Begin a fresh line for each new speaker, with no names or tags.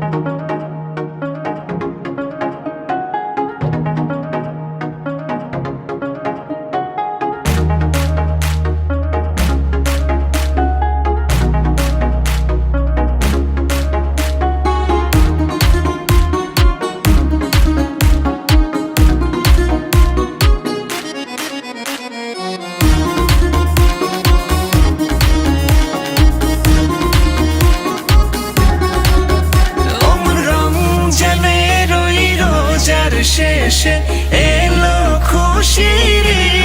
Thank you. শেষে এলো খুশির